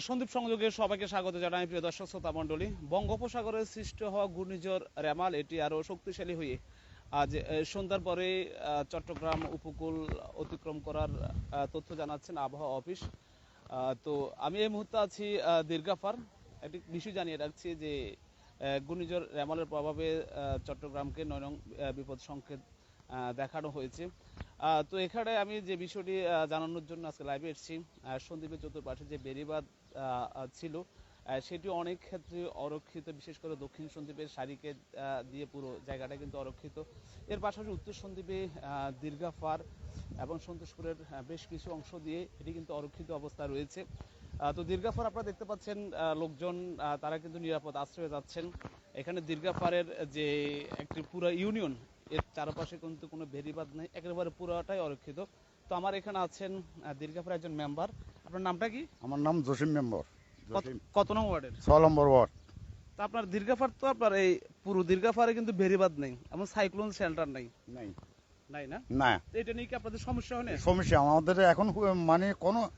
সন্দীপ সংযোগে সবাইকে স্বাগত জানাই প্রিয় দর্শক শ্রোতা মণ্ডলী। বঙ্গোপসাগরে সৃষ্টি হওয়া ঘূর্ণিঝড় রেমাল, এটি আরও শক্তিশালী হয়ে আজ সন্ধ্যার পরে চট্টগ্রাম উপকূল অতিক্রম করার তথ্য জানাচ্ছেন আবহাওয়া অফিস। তো আমি এই মুহূর্তে আছি দীর্ঘাফার একটি বিষয় জানিয়ে রাখছি যে ঘূর্ণিঝড় রেমালের প্রভাবে চট্টগ্রামকে নয় বিপদ সংকেত দেখানো হয়েছে। তো এখানে আমি যে বিষয়টি জানানোর জন্য আজকে লাইভে এসেছি। সন্দীপের চতুর্পাশে যে আহ, ছিল সেটি অনেক ক্ষেত্রে অরক্ষিত বিশেষ করে দক্ষিণ সন্দ্বীপের সারিকে দিয়ে পুরো জায়গাটা কিন্তু অরক্ষিত। এর পাশাপাশি উত্তর সন্দ্বীপে আহ, দীর্ঘাফার এবং সন্তোষপুরের বেশ কিছু অংশ দিয়ে এটি কিন্তু অরক্ষিত অবস্থা রয়েছে। তো দীর্ঘাফার আপনারা দেখতে পাচ্ছেন লোকজন তারা কিন্তু নিরাপদ আশ্রয়ে যাচ্ছেন। এখানে দীর্ঘাফারের যে একটি পুরো ইউনিয়ন এর চারপাশে কিন্তু কোনো ভেরিবাদ নেই একেবারে পুরোটাই অরক্ষিত। তো আমার এখানে আছেন দীর্ঘাফার একজন মেম্বার আপনার নামটা কি? আমার নাম জসিম মেম্বর কত- জসিম। কত নং ওয়ার্ডের? ছ নম্বর ওয়ার্ড। তো আপনার দীর্ঘাফার তো আপনার এই পুরো দীর্ঘাফারে কিন্তু ভেরিবাদ নেই এমন সাইক্লোন শেল্টার নেই। নাই। নাই না? না। এটা নিয়ে কি আপনাদের সমস্যা হয় না সমস্যা আমাদের এখন মানে কোনো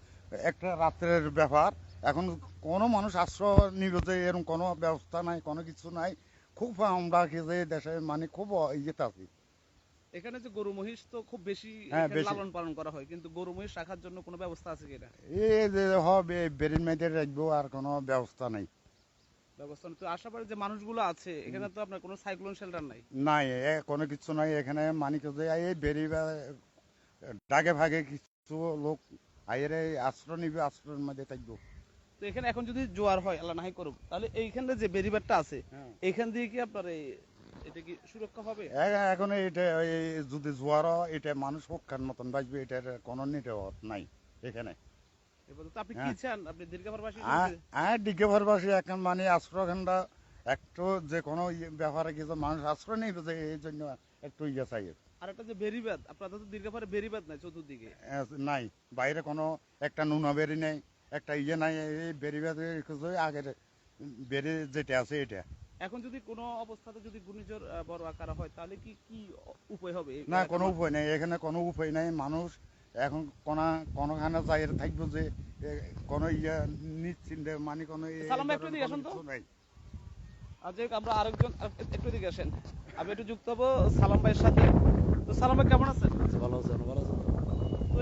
একটা রাত্রের ব্যাপার। এখন কোনো মানুষ আশ্রয় যে এরকম কোনো ব্যবস্থা নাই কোনো কিছু নাই। খুব আমরা কি যে দেশে মানে খুব ইয়েতে আছি এখানে যে গরু মহিষ তো খুব বেশি হ্যাঁ, বেশি। লালন পালন করা হয় কিন্তু গরু মহিষ রাখার জন্য কোনো ব্যবস্থা আছে কিনা এই যে হবে বেরিন মেয়েদের রাখব আর কোনো ব্যবস্থা নাই। ব্যবস্থা। তো আশাবাড়ি যে মানুষগুলো আছে এখানে তো আপনার কোনো সাইক্লোন শেল্টার নাই। নাই কোনো কিছু নাই এখানে মানে কি যে এই বেরি ডাকে ভাগে কিছু লোক আইরে আশ্রয় নিবে আশ্রয়ের মধ্যে থাকব। তো এখানে এখন যদি জোয়ার হয় আল্লাহ নাহি করুক তাহলে এইখানে যে বেরিবারটা আছে এখান দিয়ে কি আপনার এই এটা কি সুরক্ষা হবে? এখন এটা যদি জোয়ার হয়, এটা মানুষ পক্ষের মতন বাঁচবে এটার কোনো নিরাপদ নাই এখানে। আপনি কি হ্যাঁ। চান? আপনি দীর্ঘাপারবাসী হ্যাঁ ডিগে এখন মানে আশ্রয় খানটা একটু যে কোনো ব্যাপারে কিছু মানুষ আশ্রয় নেই যে এই জন্য একটু ইয়ে চাই। আর একটা যে বেরিবাদ আপনাদের তো বেরিবাদ নাই চতুর্দিকে? নাই বাইরে কোনো একটা নুনা বেরি নেই। একটা ইয়ে নাই এই বেরি বেরি আগের বেরি যেটা আছে এটা। এখন যদি কোনো অবস্থাতে যদি ঘূর্ণিঝড় বড় আকার হয় তাহলে কি কি উপায় হবে? না কোনো মানুষ- উপায় নেই এখানে কোনো উপায় নাই। মানুষ এখন কোনা কোনোখানে যাই থাকব যে কোনো ইয়ে নিশ্চিন্তে মানে কোনো যাই আমরা আরেকজন আর- একটু দিকে আসেন। আমি একটু যুক্ত হব সালাম ভাইয়ের সাথে। তো সালাম ভাই কেমন আছেন? ভালো আছেন ভালো আছেন।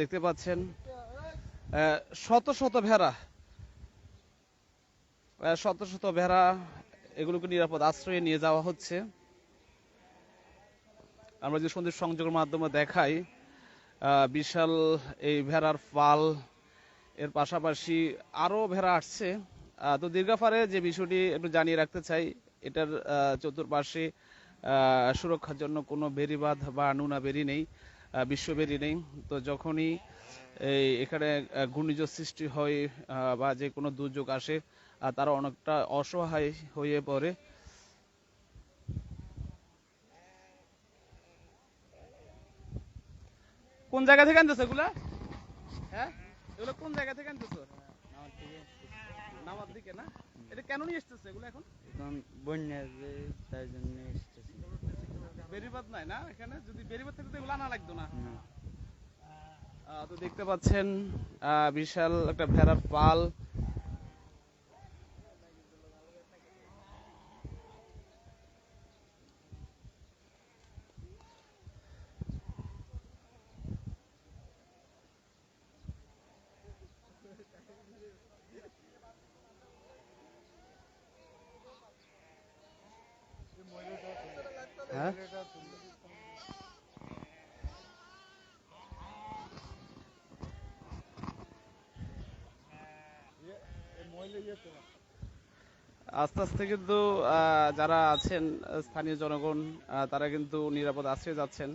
দেখতে পাচ্ছেন শত শত ভেড়া শত শত ভেড়া এগুলোকে নিরাপদ আশ্রয়ে নিয়ে যাওয়া হচ্ছে। আমরা যে সন্দেশ সংযোগের মাধ্যমে দেখাই বিশাল এই ভেড়ার পাল এর পাশাপাশি আরও ভেড়া আসছে। তো দীর্ঘাফারে যে বিষয়টি একটু জানিয়ে রাখতে চাই, এটার চতুর্পাশে সুরক্ষার জন্য কোনো বেরিবাঁধ বা নুনা বেরি নেই। আহ, বিশ্ব বেরি নেই। তো যখনই এই এখানে ঘূর্ণিঝড় সৃষ্টি হয় বা যে কোনো দুর্যোগ আসে তারা অনেকটা অসহায় হয়ে পড়ে। কোন জায়গা থেকে আনতেছো এগুলা? হ্যাঁ? এগুলো কোন জায়গা থেকে আনতেছো? নামার দিকে। না? এটা কেন নিয়ে এসতেছে এগুলো এখন? এখন বন্যা তাই জন্য বেরিবাদ নাই না এখানে? যদি বেরিবাদ থাকতো এগুলো আনা লাগতো না। তো দেখতে পাচ্ছেন আহ, বিশাল একটা ভেড়ার পাল। আস্তে আস্তে কিন্তু যারা আছেন স্থানীয় জনগণ তারা কিন্তু নিরাপদ আশ্রয় যাচ্ছেন।